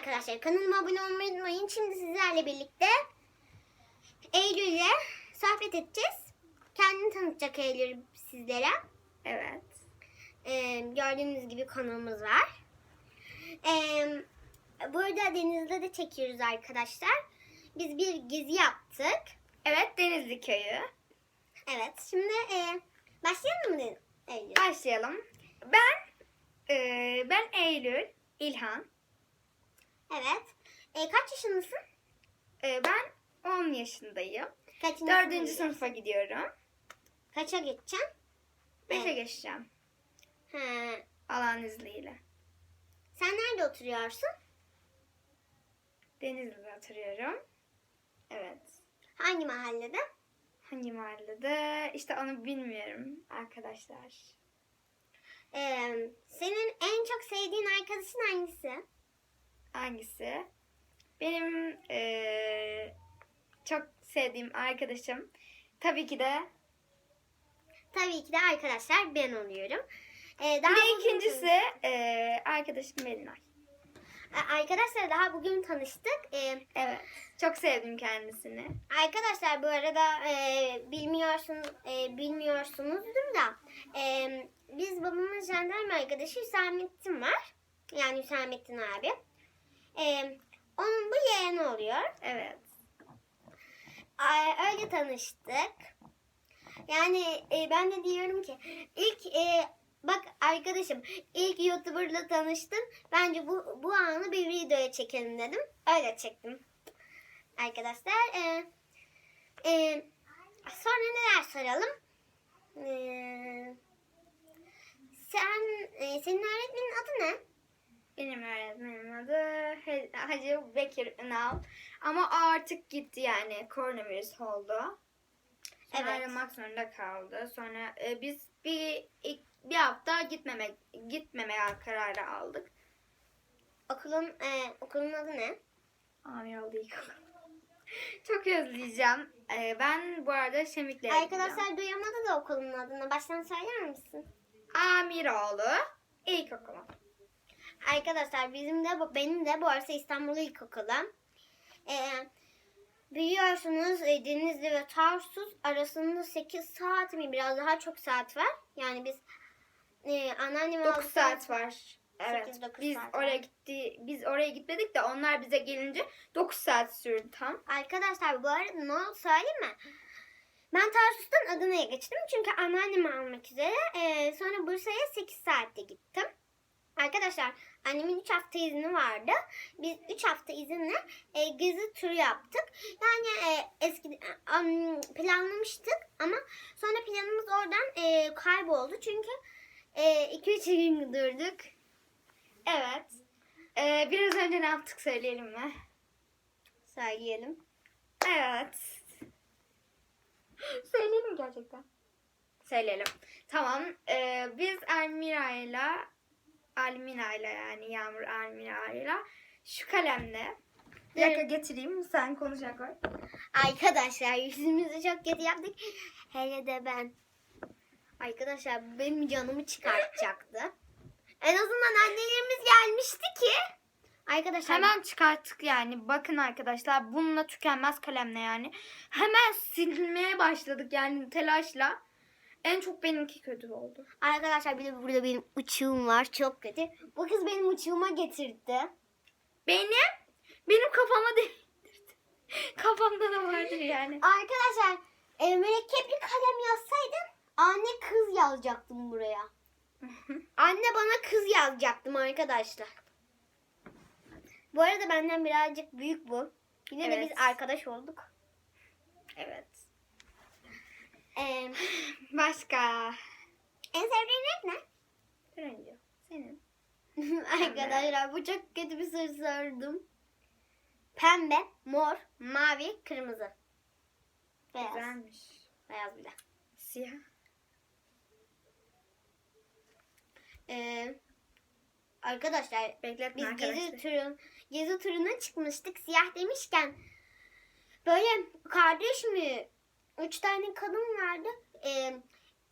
arkadaşlar kanalıma abone olmayı unutmayın. Şimdi sizlerle birlikte Eylül'le sohbet edeceğiz. Kendini tanıtacak Eylül sizlere. Evet. Ee, gördüğünüz gibi kanalımız var. Ee, burada denizde de çekiyoruz arkadaşlar. Biz bir gezi yaptık. Evet Denizli Köyü. Evet şimdi e, başlayalım mı Eylül? Başlayalım. Ben e, ben Eylül İlhan. Evet. E, kaç yaşındasın? E, ben 10 yaşındayım. Kaçıncı Dördüncü sınıfa gidiyorum. Kaça geçeceksin? 5'e Evet. geçeceğim. Ha, Allah'ın izniyle. sen nerede oturuyorsun? Denizli'de oturuyorum. Evet. Hangi mahallede? Hangi mahallede? İşte onu bilmiyorum arkadaşlar. Ee, senin en çok sevdiğin arkadaşın hangisi? Hangisi? Benim e, çok sevdiğim arkadaşım tabii ki de Tabii ki de arkadaşlar ben oluyorum. Ee, daha bir de ikincisi e, arkadaşım Melinay. Arkadaşlar daha bugün tanıştık. Ee, Evet. Çok sevdim kendisini. arkadaşlar bu arada e, bilmiyorsun e, bilmiyorsunuzdur da e, biz babamın jandarma arkadaşı Hüsamettin var. Yani Hüsamettin abi. E, onun bu yeğeni oluyor. Evet. Ay, öyle tanıştık. Yani e, ben de diyorum ki ilk e, bak arkadaşım ilk YouTuber'la tanıştım. Bence bu bu anı bir videoya çekelim dedim. Öyle çektim. Arkadaşlar e, e, sonra neler soralım? E, sen e, senin öğretmenin adı ne? Benim öğretmenim adı Hacı Bekir Ünal. Ama o artık gitti yani. Koronavirüs oldu. Sonra Evet. ayrılmak zorunda kaldı. Sonra e, biz bir ilk, bir hafta gitmemek gitmemeye kararı aldık. Okulun e, okulun adı ne? Amir oldu ilk. Çok özleyeceğim. E, ben bu arada Şemik'le Arkadaşlar duyamadı da okulun adını. Baştan söyler misin? Amiroğlu İlkokulu. Arkadaşlar bizim de benim de arası İstanbul İlkokulu. Ee, biliyorsunuz e, Denizli ve Tarsus arasında 8 saat mi biraz daha çok saat var. Yani biz e, anneannem 9 aldıktan- saat var. Evet. Sekiz, dokuz biz saat oraya gitti biz oraya gitmedik de onlar bize gelince 9 saat sürdü tam. Arkadaşlar bu arada ne oldu söyleyeyim mi? Ben Tarsus'tan Adana'ya geçtim çünkü anneannemi almak üzere. Ee, sonra Bursa'ya 8 saatte gittim. Arkadaşlar annemin 3 hafta izni vardı. Biz 3 hafta izinle e, gezi turu yaptık. Yani e, eski am, planlamıştık ama sonra planımız oradan e, kayboldu. Çünkü 2-3 gün durduk. Evet. Ee, biraz önce ne yaptık söyleyelim mi? Söyleyelim. Evet. söyleyelim gerçekten. Söyleyelim. Tamam. Ee, biz Almira'yla Almira'yla yani Yağmur Almira'yla şu kalemle bir dakika getireyim sen konuşacak koy. Arkadaşlar yüzümüzü çok kötü yaptık. Hele de ben. Arkadaşlar benim canımı çıkartacaktı. En azından annelerimiz gelmişti ki. Arkadaşlar Hemen çıkarttık yani. Bakın arkadaşlar bununla tükenmez kalemle yani. Hemen silmeye başladık yani telaşla. En çok benimki kötü oldu. arkadaşlar bir de burada benim uçuğum var çok kötü. Bu kız benim uçuğuma getirdi. Benim benim kafama değdirdi. Kafamda da vardır yani. Arkadaşlar e, mürekkepli kalem yazsaydın anne kız yazacaktım buraya. Anne bana kız yazacaktım arkadaşlar. Bu arada benden birazcık büyük bu. Bir de, de Evet. biz arkadaş olduk. evet. Ee, Başka. en sevdiğin renk ne? Turuncu. Senin. arkadaşlar bu çok kötü bir soru sordum. Pembe, mor, mavi, kırmızı. Beyaz. Güzelmiş. Beyaz bir de. Siyah. Ee, arkadaşlar Bekletme Biz arkadaşlar. gezi turun gezi turuna çıkmıştık. Siyah demişken böyle kardeş mi? Üç tane kadın vardı. Ee,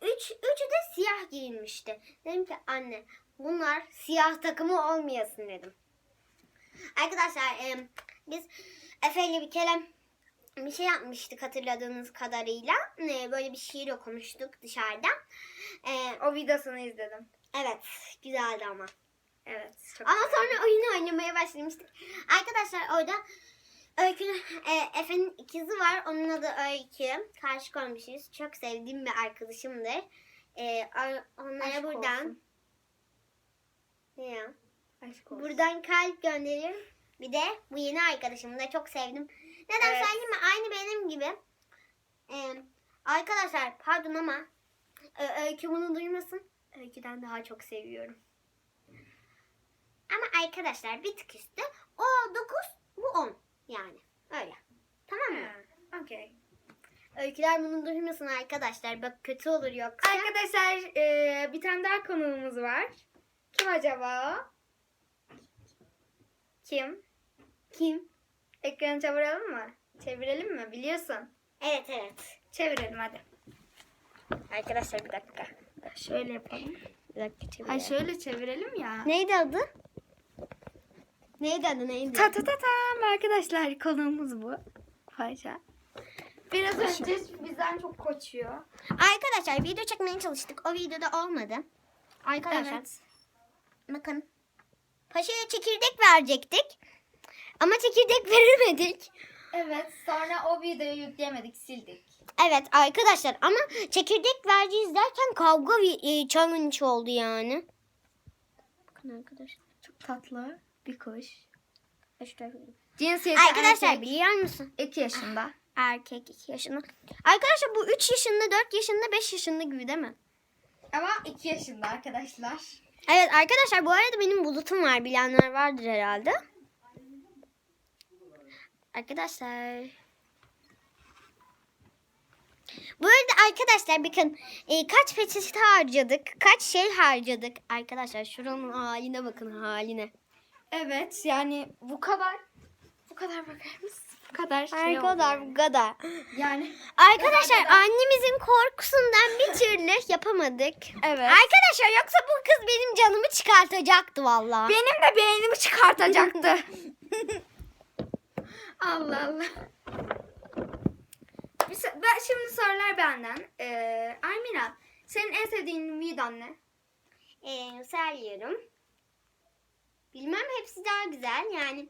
üç, üçü de siyah giyinmişti. Dedim ki anne bunlar siyah takımı olmayasın dedim. Arkadaşlar e, biz Efe ile bir kere bir şey yapmıştık hatırladığınız kadarıyla. E, böyle bir şiir okumuştuk dışarıda. E, O videosunu izledim. evet güzeldi ama. Evet. Çok Ama güzel. sonra oyunu oynamaya başlamıştık. Arkadaşlar orada Öykü'nün e, Efe'nin ikizi var. Onun adı Öykü. Karşı komşuyuz. Çok sevdiğim bir arkadaşımdır. E, onlara Aşk buradan olsun. ne ya? Aşk olsun. Buradan kalp gönderiyorum. Bir de bu yeni arkadaşımı da çok sevdim. Neden Evet. söyleyeyim mi? Aynı benim gibi. Ee, arkadaşlar pardon ama Ö- Öykü bunu duymasın. Öyküden daha çok seviyorum. Ama arkadaşlar bir tık üstü. O 9 bu 10 yani. Öyle. Tamam mı? Okey. Öyküler bunu duymasın arkadaşlar. Bak kötü olur yoksa. Arkadaşlar e, bir tane daha konuğumuz var. Kim acaba o? Kim? Kim? Ekranı çevirelim mi? Çevirelim mi? Biliyorsun. Evet evet. Çevirelim hadi. Arkadaşlar bir dakika. Şöyle yapalım. Bir dakika çevirelim. Ha şöyle çevirelim ya. Neydi adı? Neydi adı neydi? Ta ta ta tam arkadaşlar konuğumuz bu. Paşa. Biraz önce bizden çok koçuyor. Arkadaşlar video çekmeye çalıştık. O videoda olmadı. Arkadaşlar Evet. bakın. Paşa'ya çekirdek verecektik. Ama çekirdek veremedik. Evet sonra o videoyu yükleyemedik sildik. Evet arkadaşlar ama çekirdek vereceğiz derken kavga vi- e, challenge oldu yani. Bakın arkadaşlar. Çok tatlı bir kuş. Cinsiyeti arkadaşlar erkek. biliyor musun? 2 yaşında. Erkek 2 yaşında. Arkadaşlar bu 3 yaşında, 4 yaşında, 5 yaşında gibi değil mi? Ama 2 yaşında arkadaşlar. Evet arkadaşlar bu arada benim bulutum var. Bilenler vardır herhalde. Arkadaşlar. Bu arada arkadaşlar bakın e, kaç peçete harcadık. Kaç şey harcadık. Arkadaşlar şuranın haline bakın haline. Evet yani bu kadar bu kadar bakar mısın? Bu kadar şey oldu Arkadaşlar yani. bu kadar. Yani Arkadaşlar kadar. annemizin korkusundan bir türlü yapamadık. evet. Arkadaşlar yoksa bu kız benim canımı çıkartacaktı vallahi. Benim de beynimi çıkartacaktı. Allah Allah. Bir Ben şimdi sorular benden. Ee, Almina, senin en sevdiğin videon ne? Ee, söylüyorum. Bilmem hepsi daha güzel yani.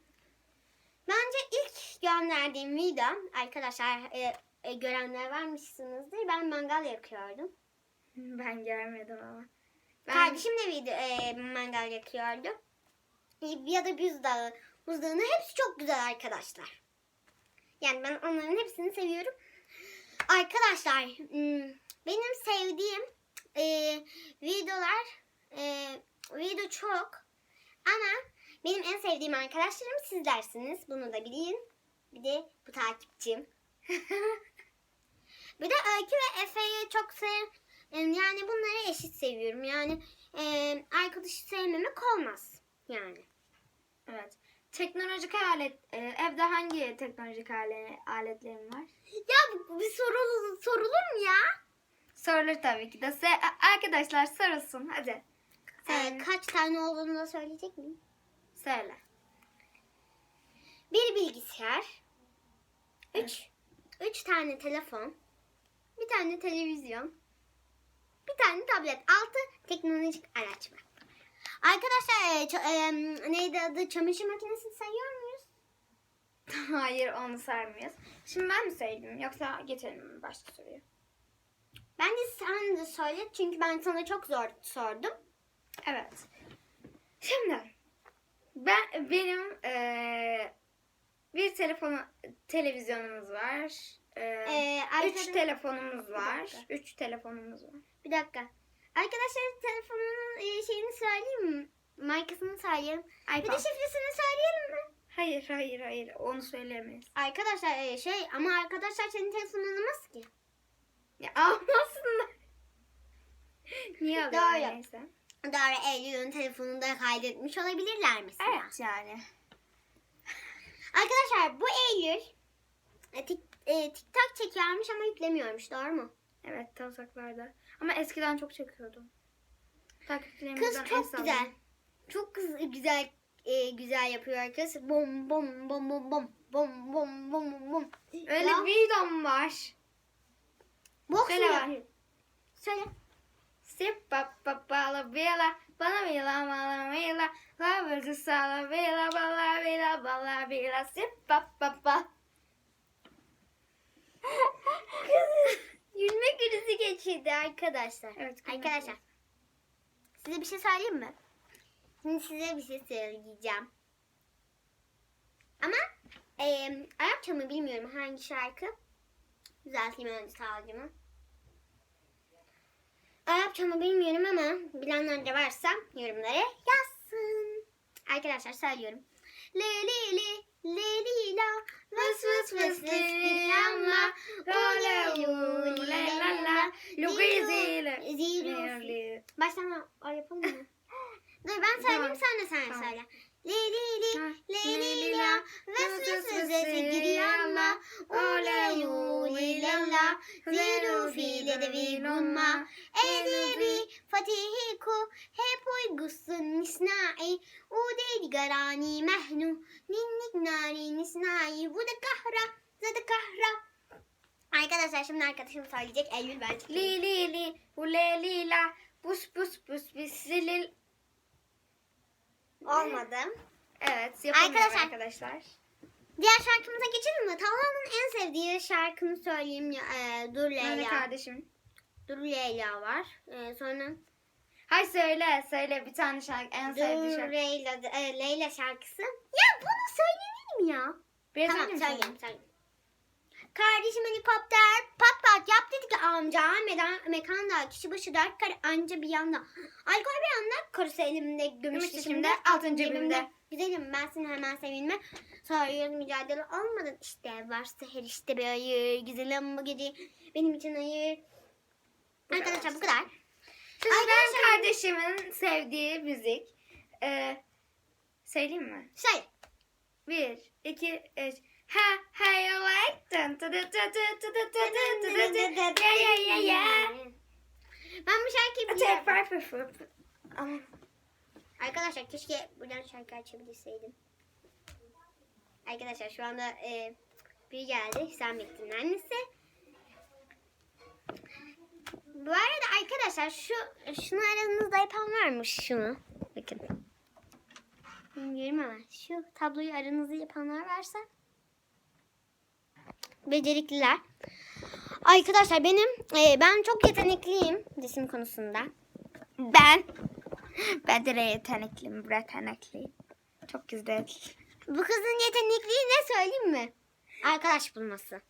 Bence ilk gönderdiğim video arkadaşlar e, e, görenler varmışsınızdır. Ben mangal yakıyordum. Ben görmedim ama. Ben, Kardeşim de video e, mangal yakıyordu. E, ya da buzdağı. Buzdağının hepsi çok güzel arkadaşlar. Yani ben onların hepsini seviyorum. Arkadaşlar hmm, benim sevdiğim e, videolar e, video çok ama benim en sevdiğim arkadaşlarım sizlersiniz. Bunu da bilin. Bir de bu takipçim. Bir de Öykü ve Efe'yi çok sev yani bunları eşit seviyorum. Yani e, arkadaşı sevmemek olmaz. Yani. Evet. Teknolojik alet, e, evde hangi teknolojik ale, aletlerin var? Ya bir soru sorulur mu ya? Sorulur tabii ki de. Se- arkadaşlar sorulsun hadi. E, Sen kaç tane olduğunu da söyleyecek miyim? söyle. Bir bilgisayar, üç, üç tane telefon, bir tane televizyon, bir tane tablet, altı teknolojik araç var. Arkadaşlar e, e, neydi adı çamaşır makinesini sayıyor muyuz? Hayır onu sarmıyoruz. Şimdi ben mi söyleyeyim yoksa geçelim mi başka soruya? Bence sen de söyle çünkü ben sana çok zor sordum. Evet. Şimdi ben benim eee, bir telefonu televizyonumuz var. Eee, Ee, üç telefonumuz var. Üç telefonumuz var. Bir dakika. Arkadaşlar telefonun e, şeyini söyleyeyim mi? Markasını söyleyelim. Bir de iPhone. şifresini söyleyelim mi? Hayır hayır hayır onu söyleyemeyiz. Arkadaşlar e, şey ama arkadaşlar senin telefonun alamaz ki. Ya almasınlar. Niye alıyorlar neyse. Doğru Eylül'ün telefonunda kaydetmiş olabilirler mesela. Evet yani. Arkadaşlar bu Eylül e, tik, e, TikTok çekiyormuş ama yüklemiyormuş doğru mu? Evet tavsaklarda. Ama eskiden çok çekiyordum. Kız çok güzel. Çok kız, güzel e, güzel yapıyor kız. Bom bom bom bom bom. Bom bom bom bom. Öyle Ya, bir videom var. boks mu? Söyle. Sip pap pap bala bela bana bela mala bela la vızı sala bela bala bela bala bela sip pap pap pa. Gülme krizi geçirdi arkadaşlar. Evet, gülme Arkadaşlar. Size bir şey söyleyeyim mi? Şimdi size bir şey söyleyeceğim. Ama e, Arapça mı bilmiyorum hangi şarkı. Düzelteyim önce sağcımı. Arapça mı bilmiyorum ama bilenler de varsa yorumlara yazsın. Arkadaşlar söylüyorum. Le li li le li la vıs vıs vıs li la la ole u le la la Lugiziyle. Zero. Baştan o yapalım mı? Dur ben söyleyeyim sen de sen söyle. Le li li le li la vıs vıs vıs vıs giriyanla ole u li la la zero يدوي غما أدري فتيهيكو هيبوي قص نسناعي وديد قراني مهنو نينك ناري نسناعي ودا كهرة زاد كهرة Arkadaşlar şimdi arkadaşım söyleyecek Eylül belki. Li li li ule li la bus bus bus bisilil. Olmadı. Evet yapamıyorum arkadaşlar. arkadaşlar. Diğer şarkımıza geçelim mi? Talha'nın en sevdiği şarkını söyleyeyim. E, Dur Nerede Leyla. kardeşim? Dur Leyla var. E, sonra Hay söyle söyle bir tane şarkı en sevdiği Dur şarkı. Leyla, e, Leyla şarkısı. Ya bunu söylenir mi ya? Bir tamam söyleyeyim söyleyeyim. Kardeşim helikopter pat pat yap dedi ki amca medan, mekanda kişi başı dört kare anca bir yanda. Alkol bir yanda karısı elimde gümüş dişimde, altın cebimde. Güzelim ben seni hemen sevinme. Soruyoruz mücadele olmadan işte varsa her işte bir hayır. Güzelim bu gece benim için hayır. Arkadaşlar bu kadar. Şimdi ben kardeşimin sevdiği müzik. Ee, söyleyeyim mi? Şey Bir, iki, üç. Ha, ha, you like. Dun, tu, du, tu, tu, tu, du, tu, du, tu, du, tu. Yeah, yeah, yeah, yeah. Ben bu şarkıyı I take biliyorum. five for four. Aman. Arkadaşlar keşke buradan şarkı açabilseydim. Arkadaşlar şu anda e, biri geldi. Hüsamettin'in annesi. Bu arada arkadaşlar şu şunu aranızda yapan varmış şunu. Bakın. Bilmiyorum ama şu tabloyu aranızda yapanlar varsa becerikliler. Arkadaşlar benim e, ben çok yetenekliyim resim konusunda. ben ben de yetenekliyim, yetenekliyim. Çok güzel. Bu kızın yetenekliği ne söyleyeyim mi? Arkadaş bulması.